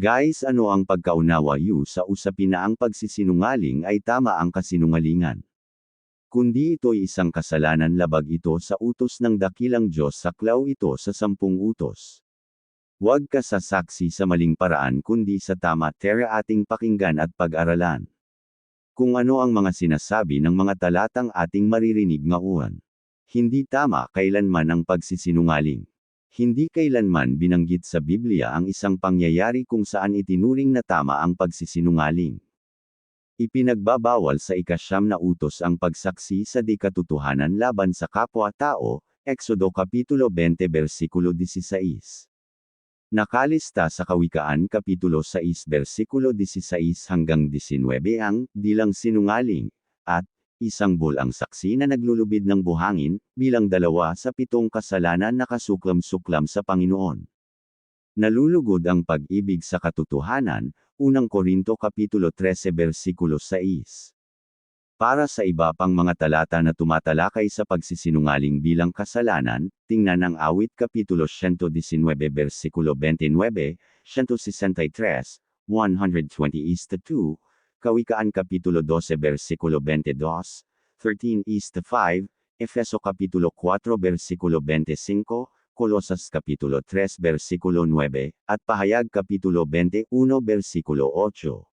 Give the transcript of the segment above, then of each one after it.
Guys ano ang pagkaunawa yu sa usapin na ang pagsisinungaling ay tama ang kasinungalingan. Kundi ito'y isang kasalanan labag ito sa utos ng dakilang Diyos saklaw ito sa sampung utos. Huwag ka sasaksi sa maling paraan kundi sa tama tera ating pakinggan at pag-aralan. Kung ano ang mga sinasabi ng mga talatang ating maririnig ngayon. Hindi tama kailanman ang pagsisinungaling. Hindi kailanman binanggit sa Biblia ang isang pangyayari kung saan itinuring na tama ang pagsisinungaling. Ipinagbabawal sa ikasyam na utos ang pagsaksi sa di katotohanan laban sa kapwa-tao, Exodo Kapitulo 20 versikulo 16. Nakalista sa Kawikaan Kapitulo 6 versikulo 16 hanggang 19 ang dilang sinungaling, at isang bulang saksi na naglulubid ng buhangin, bilang dalawa sa pitong kasalanan na kasuklam-suklam sa Panginoon. Nalulugod ang pag-ibig sa katotohanan, unang Korinto Kapitulo 13 versikulo 6. Para sa iba pang mga talata na tumatalakay sa pagsisinungaling bilang kasalanan, tingnan ang awit Kapitulo 119 versikulo 29, 163, 120 is to 2, Kawikaan Kapitulo 12 versikulo 22, 13 is to 5, Efeso Kapitulo 4 versikulo 25, Kolosas Kapitulo 3 versikulo 9, at Pahayag Kapitulo 21 versikulo 8.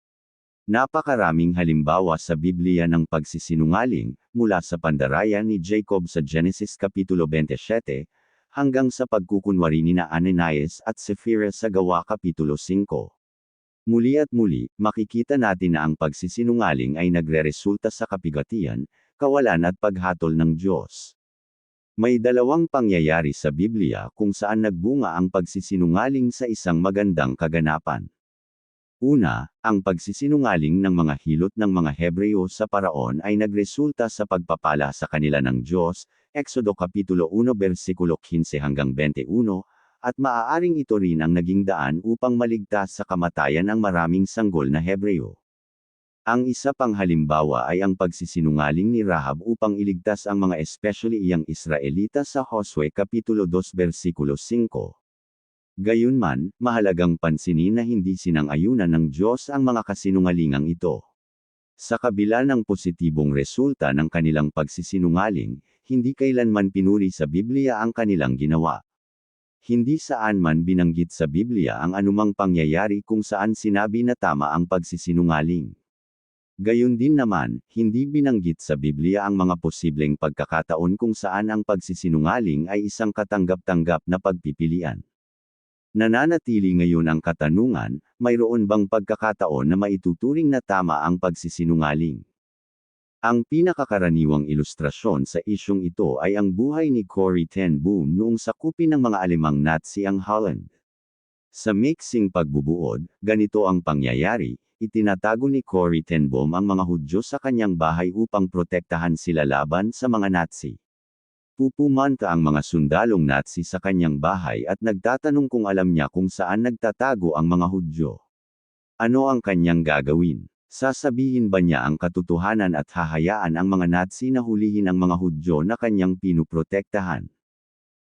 Napakaraming halimbawa sa Biblia ng pagsisinungaling, mula sa pandaraya ni Jacob sa Genesis Kapitulo 27, hanggang sa pagkukunwari ni na Ananias at Sapphira sa Gawa Kapitulo 5. Muli at muli, makikita natin na ang pagsisinungaling ay nagreresulta sa kapigatian, kawalan at paghatol ng Diyos. May dalawang pangyayari sa Biblia kung saan nagbunga ang pagsisinungaling sa isang magandang kaganapan. Una, ang pagsisinungaling ng mga hilot ng mga Hebreo sa paraon ay nagresulta sa pagpapala sa kanila ng Diyos, Exodo Kapitulo 1 versikulo 15 hanggang 21, at maaaring ito rin ang naging daan upang maligtas sa kamatayan ang maraming sanggol na Hebreo. Ang isa pang halimbawa ay ang pagsisinungaling ni Rahab upang iligtas ang mga especially iyang Israelita sa Josue Kapitulo 2 versikulo 5. Gayunman, mahalagang pansinin na hindi sinang-ayunan ng Diyos ang mga kasinungalingang ito. Sa kabila ng positibong resulta ng kanilang pagsisinungaling, hindi kailanman pinuri sa Biblia ang kanilang ginawa. Hindi saan man binanggit sa Biblia ang anumang pangyayari kung saan sinabi na tama ang pagsisinungaling. Gayon din naman, hindi binanggit sa Biblia ang mga posibleng pagkakataon kung saan ang pagsisinungaling ay isang katanggap-tanggap na pagpipilian. Nananatili ngayon ang katanungan, mayroon bang pagkakataon na maituturing na tama ang pagsisinungaling? Ang pinakakaraniwang ilustrasyon sa isyong ito ay ang buhay ni Corrie ten Boom noong sakupin ng mga alemang Nazi ang Holland. Sa mixing pagbubuod, ganito ang pangyayari, itinatago ni Corrie ten Boom ang mga Hudyo sa kanyang bahay upang protektahan sila laban sa mga Nazi. Pupumanta ang mga sundalong Nazi sa kanyang bahay at nagtatanong kung alam niya kung saan nagtatago ang mga Hudyo. Ano ang kanyang gagawin? Sasabihin ba niya ang katotohanan at hahayaan ang mga Nazi na hulihin ang mga Hudyo na kanyang pinuprotektahan?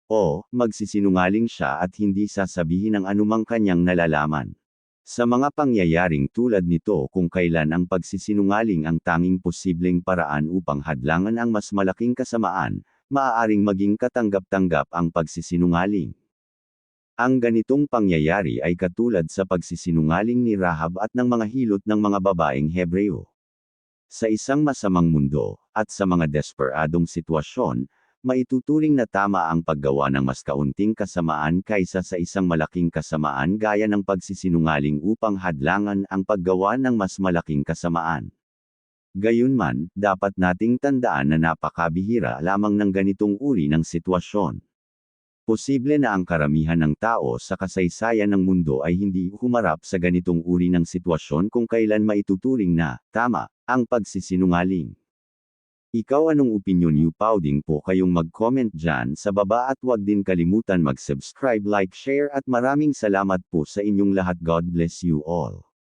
O, magsisinungaling siya at hindi sasabihin ang anumang kanyang nalalaman. Sa mga pangyayaring tulad nito kung kailan ang pagsisinungaling ang tanging posibleng paraan upang hadlangan ang mas malaking kasamaan, maaaring maging katanggap-tanggap ang pagsisinungaling. Ang ganitong pangyayari ay katulad sa pagsisinungaling ni Rahab at ng mga hilot ng mga babaeng Hebreo. Sa isang masamang mundo, at sa mga desperadong sitwasyon, maituturing na tama ang paggawa ng mas kaunting kasamaan kaysa sa isang malaking kasamaan gaya ng pagsisinungaling upang hadlangan ang paggawa ng mas malaking kasamaan. Gayunman, dapat nating tandaan na napakabihira lamang ng ganitong uri ng sitwasyon. Posible na ang karamihan ng tao sa kasaysayan ng mundo ay hindi humarap sa ganitong uri ng sitwasyon kung kailan maituturing na, tama, ang pagsisinungaling. Ikaw anong opinion niyo Pauding po kayong mag-comment dyan sa baba at huwag din kalimutan mag-subscribe like share at maraming salamat po sa inyong lahat God bless you all.